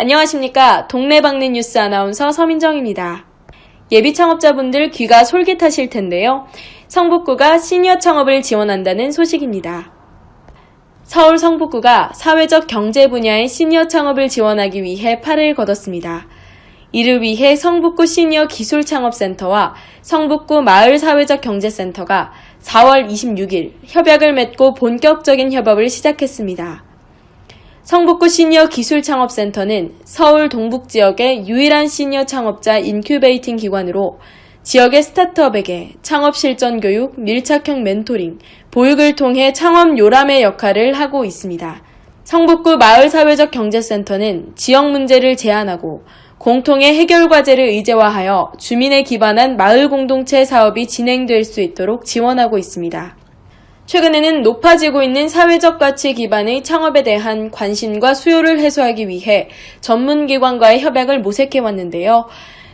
안녕하십니까. 동네방네 뉴스 아나운서 서민정입니다. 예비 창업자분들 귀가 솔깃하실 텐데요. 성북구가 시니어 창업을 지원한다는 소식입니다. 서울 성북구가 사회적 경제 분야의 시니어 창업을 지원하기 위해 팔을 걷었습니다. 이를 위해 성북구 시니어 기술창업센터와 성북구 마을사회적 경제센터가 4월 26일 협약을 맺고 본격적인 협업을 시작했습니다. 성북구 시니어 기술 창업센터는 서울 동북 지역의 유일한 시니어 창업자 인큐베이팅 기관으로 지역의 스타트업에게 창업 실전 교육, 밀착형 멘토링, 보육을 통해 창업 요람의 역할을 하고 있습니다. 성북구 마을사회적 경제센터는 지역 문제를 제안하고 공통의 해결 과제를 의제화하여 주민에 기반한 마을 공동체 사업이 진행될 수 있도록 지원하고 있습니다. 최근에는 높아지고 있는 사회적 가치 기반의 창업에 대한 관심과 수요를 해소하기 위해 전문기관과의 협약을 모색해 왔는데요.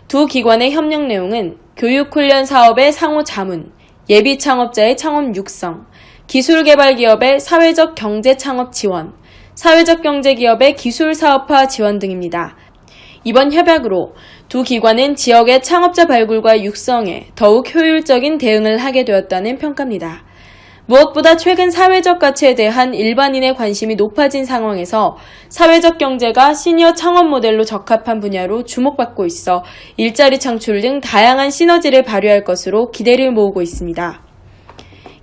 두 기관의 협력 내용은 교육훈련 사업의 상호 자문, 예비 창업자의 창업 육성, 기술개발 기업의 사회적 경제 창업 지원, 사회적 경제 기업의 기술 사업화 지원 등입니다. 이번 협약으로 두 기관은 지역의 창업자 발굴과 육성에 더욱 효율적인 대응을 하게 되었다는 평가입니다. 무엇보다 최근 사회적 가치에 대한 일반인의 관심이 높아진 상황에서 사회적 경제가 시니어 창업 모델로 적합한 분야로 주목받고 있어 일자리 창출 등 다양한 시너지를 발휘할 것으로 기대를 모으고 있습니다.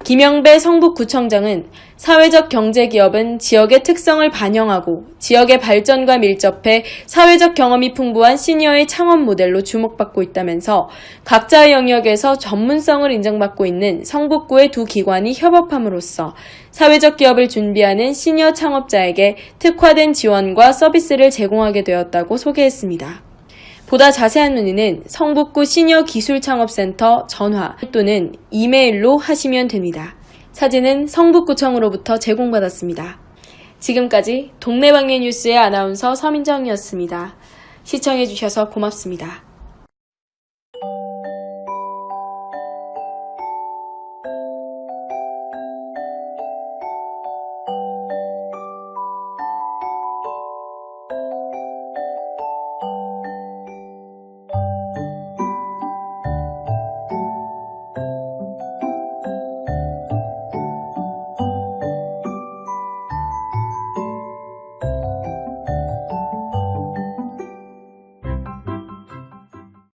김영배 성북구청장은 사회적 경제기업은 지역의 특성을 반영하고 지역의 발전과 밀접해 사회적 경험이 풍부한 시니어의 창업 모델로 주목받고 있다면서 각자의 영역에서 전문성을 인정받고 있는 성북구의 두 기관이 협업함으로써 사회적 기업을 준비하는 시니어 창업자에게 특화된 지원과 서비스를 제공하게 되었다고 소개했습니다. 보다 자세한 문의는 성북구 시니어 기술창업센터 전화 또는 이메일로 하시면 됩니다. 사진은 성북구청으로부터 제공받았습니다. 지금까지 동네방네 뉴스의 아나운서 서민정이었습니다. 시청해주셔서 고맙습니다.